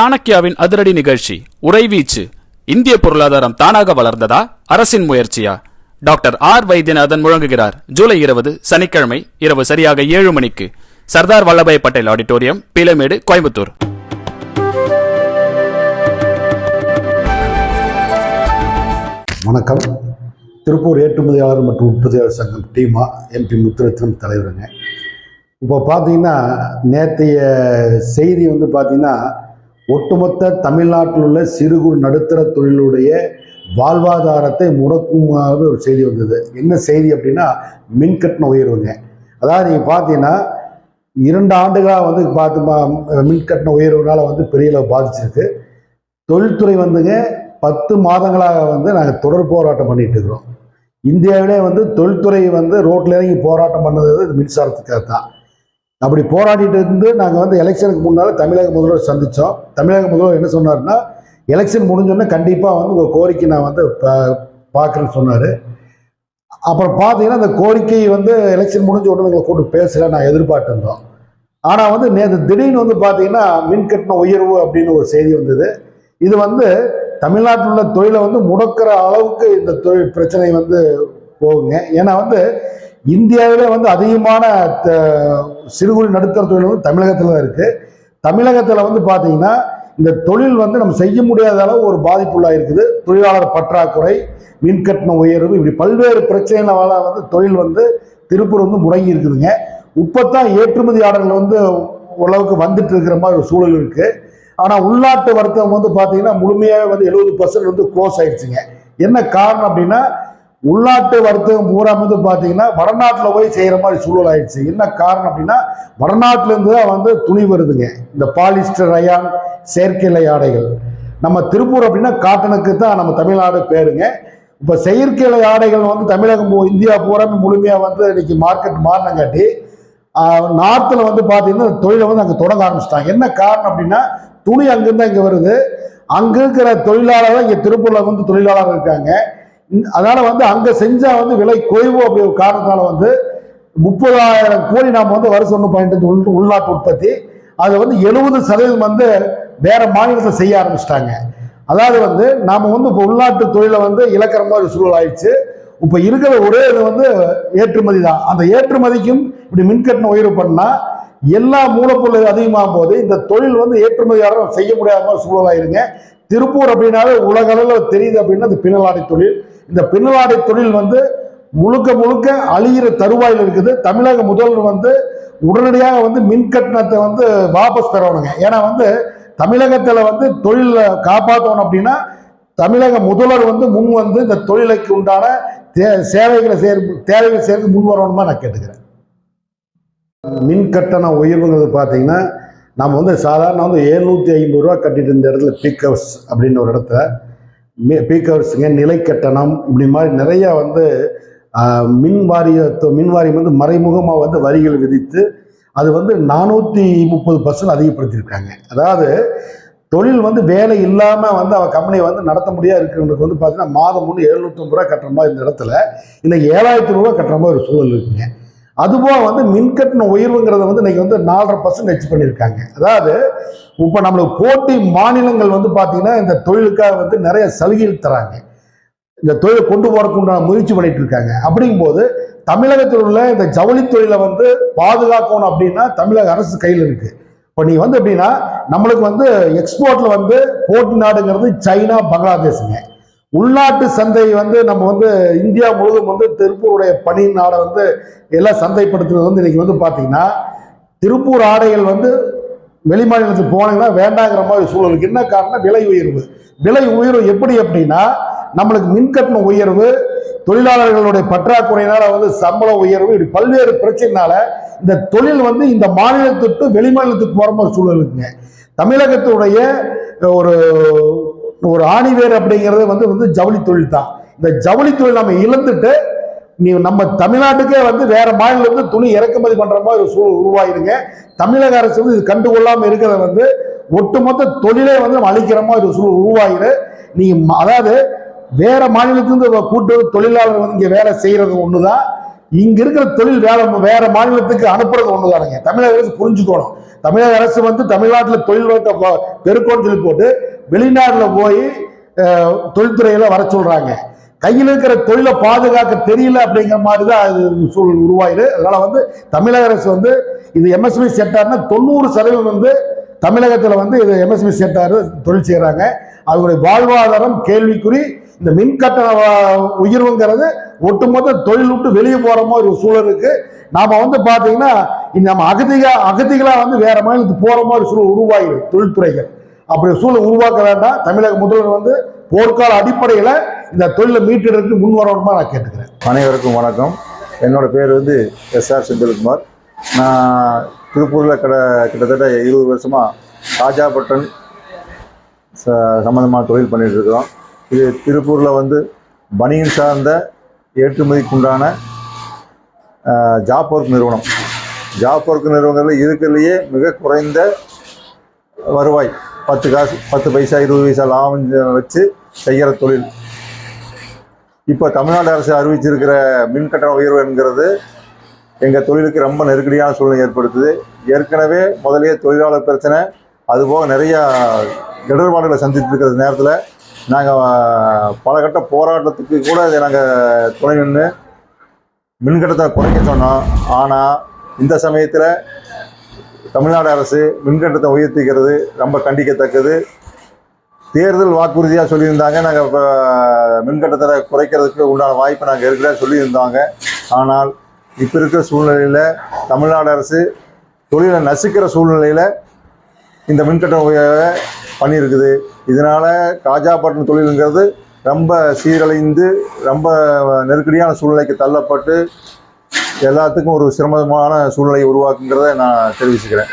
சாணக்கியாவின் அதிரடி நிகழ்ச்சி உறைவீச்சு இந்திய பொருளாதாரம் தானாக வளர்ந்ததா? அரசின் முயற்சியா? டாக்டர் ஆர் வைத்தியநாதன் முழங்குகிறார். ஜூலை இருபது சனிக்கிழமை இரவு சரியாக ஏழு மணிக்கு. சர்தார் வல்லபாய் பட்டேல் ஆடிட்டோரியம் பீலமேடு கோயம்புத்தூர். வணக்கம். திருப்பூர் ஏற்றுமதியாளர் மற்றும் உற்பத்தியாளர் சங்கம் டீமா எம்பி முத்துரத்னம் தலைவருங்க. இப்போ பார்த்தீங்கன்னா நேற்றைய செய்தி வந்து பார்த்தீங்கன்னா ஒட்டுமொத்த தமிழ்நாட்டில் உள்ள சிறு குறு நடுத்தர தொழிலுடைய வாழ்வாதாரத்தை முடக்குமாறு ஒரு செய்தி வந்தது. என்ன செய்தி அப்படின்னா மின்கட்டண உயர்வுங்க. அதாவது நீங்கள் பார்த்தீங்கன்னா இரண்டு ஆண்டுகளாக வந்து பார்த்து மின்கட்டண உயர்வுனால வந்து பெரிய அளவு பாதிச்சிருக்கு. தொழில்துறை வந்துங்க பத்து மாதங்களாக வந்து நாங்கள் தொடர் போராட்டம் பண்ணிட்டு இருக்கிறோம். இந்தியாவிலே வந்து தொழில்துறை வந்து ரோட்டில் இறங்கி போராட்டம் பண்ணது மின்சாரத்துக்காக தான் அப்படி போராடிட்டு இருந்து நாங்கள் வந்து எலெக்ஷனுக்கு முன்னால் தமிழக முதல்வர் சந்தித்தோம் தமிழக முதல்வர் என்ன சொன்னார்னா எலெக்ஷன் முடிஞ்சோடனே கண்டிப்பாக வந்து உங்கள் கோரிக்கை நான் வந்து பா- பார்க்குறேன்னு சொன்னார். அப்புறம் பார்த்தீங்கன்னா அந்த கோரிக்கை வந்து எலெக்ஷன் முடிஞ்ச உடனே எங்களை கூப்பிட்டு பேசல நான் எதிர்பார்த்து இருந்தோம். ஆனால் வந்து நேற்று திடீர்னு வந்து பார்த்தீங்கன்னா மின்கட்டண உயர்வு அப்படின்னு ஒரு செய்தி வந்தது. இது வந்து தமிழ்நாட்டில் உள்ள தொழிலை வந்து முடக்கிற அளவுக்கு இந்த தொழில் பிரச்சனை வந்து போகுங்க. ஏன்னா வந்து இந்தியாவிலே வந்து அதிகமான த- சிறு குறு நடுத்தர தொழில் வந்து தமிழகத்தில் தான் இருக்குது தமிழகத்தில் வந்து பார்த்தீங்கன்னா இந்த தொழில் வந்து நம்ம செய்ய முடியாத அளவு ஒரு பாதிப்புள்ளாக இருக்குது. தொழிலாளர் பற்றாக்குறை மின்கட்டண உயர்வு இப்படி பல்வேறு பிரச்சனைகளால் வந்து தொழில் வந்து திருப்பூர் வந்து முடங்கி இருக்குதுங்க. இப்போத்தான் ஏற்றுமதி வந்து ஓரளவுக்கு வந்துட்டு இருக்கிற மாதிரி ஒரு சூழல் இருக்குது ஆனால் உள்நாட்டு வர்த்தகம் வந்து பார்த்தீங்கன்னா முழுமையாக வந்து எழுபது பர்சன்ட் வந்து க்ளோஸ் ஆயிடுச்சுங்க. என்ன காரணம் அப்படின்னா உள்நாட்டு வர்த்தகம் பூரா வந்து பார்த்தீங்கன்னா வடநாட்டில் போய் செய்கிற மாதிரி சூழல் ஆயிடுச்சு. என்ன காரணம் அப்படின்னா வடநாட்டிலேருந்து தான் வந்து துணி வருதுங்க. இந்த பாலிஸ்டர் ரயான் செயற்கை ஆடைகள். நம்ம திருப்பூர் அப்படின்னா காட்டனுக்கு தான் நம்ம தமிழ்நாடு பேருங்க. இப்போ செயற்கை ஆடைகள் வந்து தமிழகம் இந்தியா பூரா முழுமையாக வந்து இன்னைக்கு மார்க்கெட் மாறினங்காட்டி நார்த்தில் வந்து பார்த்தீங்கன்னா தொழிலை வந்து அங்கே தொடங்க ஆரம்பிச்சிட்டாங்க. என்ன காரணம் அப்படின்னா துணி அங்கேருந்து இங்கே வருது. அங்கே இருக்கிற தொழிலாளர் தான் இங்கே திருப்பூரில் வந்து தொழிலாளர் இருக்காங்க. அதனால வந்து அங்கே செஞ்சா வந்து விலை குறைவு அப்படி ஒரு காரணத்தால வந்து முப்பதாயிரம் கோடி நாம் வந்து வருஷம் ஒன்று பண்ணிட்டு உள்நாட்டு உற்பத்தி. அது வந்து எழுபது சதவீதம் வந்து வேற மாநிலத்தை செய்ய ஆரம்பிச்சிட்டாங்க. அதாவது வந்து நாம வந்து இப்போ உள்நாட்டு தொழிலை வந்து இழக்கிற மாதிரி சூழல் ஆயிடுச்சு. இப்போ இருக்கிற ஒரே இது வந்து ஏற்றுமதி தான். அந்த ஏற்றுமதிக்கும் இப்படி மின்கட்டணம் உயர்வு பண்ணால் எல்லா மூலப்பொருள் அதிகமாகும் போது இந்த தொழில் வந்து ஏற்றுமதியாளர் செய்ய முடியாத மாதிரி சூழலாயிருங்க திருப்பூர் அப்படின்னாலே உலக அளவில் தெரியுது அப்படின்னா அது பின்னலாடை தொழில். இந்த பின்னலாடை தொழில் வந்து முழுக்க முழுக்க அழிகிற தருவாயில் இருக்குது. தமிழக முதல்வர் வந்து உடனடியாக வந்து மின் கட்டணத்தை வந்து வாபஸ் பெறணுங்க. ஏன்னா வந்து தமிழகத்தில் வந்து தொழிலை காப்பாற்றணும் அப்படின்னா தமிழக முதல்வர் வந்து முன் வந்து இந்த தொழிலுக்கு உண்டான தே- சேவைகளை சேர் தேவைகளை சேர்த்து முன் வரணுமா நான் கேட்டுக்கிறேன். மின் கட்டண உயர்வுங்கிறது பார்த்தீங்கன்னா நம்ம வந்து சாதாரண வந்து எழுநூற்றி ஐம்பது ரூபா கட்டிட்டு இருந்த இடத்துல பிக் ஹவுஸ் அப்படின்னு ஒரு இடத்துல பீக்கர்ஸுங்க நிலை கட்டணம் இப்படி மாதிரி நிறைய வந்து மின் வாரியத்து மின் வாரியம் வந்து மறைமுகமாக வந்து வரிகள் விதித்து அது வந்து நானூற்றி முப்பது பர்சன்ட் அதிகப்படுத்தியிருக்காங்க. அதாவது தொழில் வந்து வேலை இல்லாமல் வந்து அவன் கம்பெனியை வந்து நடத்த முடியாது இருக்கிறவங்களுக்கு வந்து பார்த்தீங்கன்னா மாதம் ஒன்று எழுநூற்றம்பது ரூபா கட்டுற மாதிரி இந்த இடத்துல இன்னைக்கு ஏழாயிரத்தி ரூபா கட்டுற மாதிரி ஒரு சூழல் இருக்குங்க. அதுபோக வந்து மின்கட்டண உயர்வுங்கிறத வந்து இன்னைக்கு வந்து நாலரை பர்சன்டேஜ் பண்ணியிருக்காங்க. அதாவது இப்போ நம்மளுக்கு போட்டி மாநிலங்கள் வந்து பார்த்தீங்கன்னா இந்த தொழிலுக்காக வந்து நிறைய சலுகைகள் தராங்க. இந்த தொழிலை கொண்டு போறதுக்கு உண்டான முயற்சி பண்ணிட்டு இருக்காங்க. அப்படிங்கும்போது தமிழகத்தில் உள்ள இந்த ஜவுளி தொழிலை வந்து பாதுகாக்கணும் அப்படின்னா தமிழக அரசு கையில் இருக்கு. இப்போ நீ வந்து எப்படின்னா நம்மளுக்கு வந்து எக்ஸ்போர்ட்ல வந்து போட்டி நாடுங்கிறது சைனா பங்களாதேஷுங்க. உள்நாட்டு சந்தை வந்து நம்ம வந்து இந்தியா முழுவதும் வந்து திருப்பூருடைய பனி நாடை வந்து எல்லாம் சந்தைப்படுத்துறது வந்து இன்னைக்கு வந்து பார்த்தீங்கன்னா திருப்பூர் ஆடைகள் வந்து வெளிமாநிலத்துக்கு போனீங்கன்னா வேண்டாங்கிற மாதிரி சூழலுக்கு என்ன காரணம் விலை உயர்வு. விலை உயர்வு எப்படி அப்படின்னா நம்மளுக்கு மின்கட்டண உயர்வு தொழிலாளர்களுடைய பற்றாக்குறையினால வந்து சம்பள உயர்வு இப்படி பல்வேறு பிரச்சனைனால இந்த தொழில் வந்து இந்த மாநிலத்துக்கு வெளிமாநிலத்துக்கு போகிற போற மாதிரி சூழல் இருக்குங்க. தமிழகத்துடைய ஒரு ஒரு ஆணிவேர் அப்படிங்கிறது வந்து வந்து ஜவுளி தொழில் தான் இந்த ஜவுளி தொழில் நம்ம இழந்துட்டு நீ நம்ம தமிழ்நாட்டுக்கே வந்து வேற மாநிலத்துல துணி இறக்குமதி பண்ற மாதிரி ஒரு சூழல் உருவாயிருங்க தமிழக அரசு வந்து இது கண்டுகொள்ளாம இருக்கிறத வந்து ஒட்டுமொத்த தொழிலே வந்து நம்ம அழிக்கிற மாதிரி ஒரு சூழல் உருவாயிரு. நீ அதாவது வேற மாநிலத்திலிருந்து கூட்டு தொழிலாளர் வந்து இங்க வேலை செய்யறது ஒண்ணுதான். இங்க இருக்கிற தொழில் வேலை வேற மாநிலத்துக்கு அனுப்புறது ஒண்ணுதானுங்க. தமிழக அரசு புரிஞ்சுக்கணும். தமிழக அரசு வந்து தமிழ்நாட்டில் தொழில் வளர்த்த பெருக்கோன்னு சொல்லி போட்டு வெளிநாட்டில் போய் தொழில்துறையில் தொழில்துறையில வர சொல்றாங்க. கையில் இருக்கிற தொழிலை பாதுகாக்க தெரியல அப்படிங்கிற மாதிரி தான் அது சூழல் உருவாயிரு. அதனால வந்து தமிழக அரசு வந்து இது எம்எஸ்பி செக்டார்னா தொண்ணூறு சதவீதம் வந்து தமிழகத்தில் வந்து இது எம்எஸ்பி செக்டார் தொழில் செய்கிறாங்க அவங்களுடைய வாழ்வாதாரம் கேள்விக்குறி. இந்த மின்கட்டண உயர்வுங்கிறது ஒட்டுமொத்த தொழில் விட்டு வெளியே போகிற மாதிரி ஒரு சூழல் இருக்குது நாம் வந்து பார்த்தீங்கன்னா நம்ம அகதிகா அகதிகளாக வந்து வேறு மாநிலத்துக்கு போகிற மாதிரி சூழல் உருவாகிடும் தொழில்துறைகள். அப்படி சூழல் உருவாக்க வேண்டாம். தமிழக முதல்வர் வந்து போர்க்கால அடிப்படையில் இந்த தொழிலை மீட்டெடுத்து முன் வரணுமா நான் கேட்டுக்கிறேன். அனைவருக்கும் வணக்கம். என்னோட பேர் வந்து எஸ்ஆர் செந்தில்குமார். நான் திருப்பூரில் கிட கிட்டத்தட்ட இருபது வருஷமாக ராஜாபட்டன் ச சம்மந்தமான தொழில் பண்ணிகிட்ருக்கிறோம் இது திருப்பூரில் வந்து பனியன் சார்ந்த ஏற்றுமதிக்குண்டான ஜாப் ஒர்க் நிறுவனம். ஜாப் ஒர்க் நிறுவனங்களில் இருக்கிறதுலையே மிக குறைந்த வருவாய். பத்து காசு பத்து பைசா இருபது பைசா லாபம் வச்சு செய்கிற தொழில். இப்போ தமிழ்நாடு அரசு அறிவிச்சிருக்கிற மின்கட்டண உயர்வு என்கிறது எங்கள் தொழிலுக்கு ரொம்ப நெருக்கடியான சூழ்நிலை ஏற்படுத்துது. ஏற்கனவே முதலே தொழிலாளர் பிரச்சனை அதுபோக நிறையா இடர்பாடுகளை சந்தித்து இருக்கிற நேரத்தில் நாங்கள் பல கட்ட போராட்டத்துக்கு கூட இதை நாங்கள் துணை நின்று மின்கட்டத்தை குறைக்க சொன்னோம். ஆனால் இந்த சமயத்தில் தமிழ்நாடு அரசு மின்கட்டத்தை உயர்த்திக்கிறது ரொம்ப கண்டிக்கத்தக்கது. தேர்தல் வாக்குறுதியாக சொல்லியிருந்தாங்க. நாங்கள் இப்போ மின்கட்டத்தை குறைக்கிறதுக்கு உண்டான வாய்ப்பு நாங்கள் ஏற்கனவே சொல்லியிருந்தாங்க. ஆனால் இப்போ இருக்கிற சூழ்நிலையில் தமிழ்நாடு அரசு தொழிலை நசுக்கிற சூழ்நிலையில் இந்த மின்கட்டண உயர்வை பண்ணியிருக்குது. இதனால் காஜாப்பட்டினம் தொழிலுங்கிறது ரொம்ப சீரழிந்து ரொம்ப நெருக்கடியான சூழ்நிலைக்கு தள்ளப்பட்டு எல்லாத்துக்கும் ஒரு சிரமமான சூழ்நிலையை உருவாக்குங்கிறத நான் தெரிவிச்சுக்கிறேன்.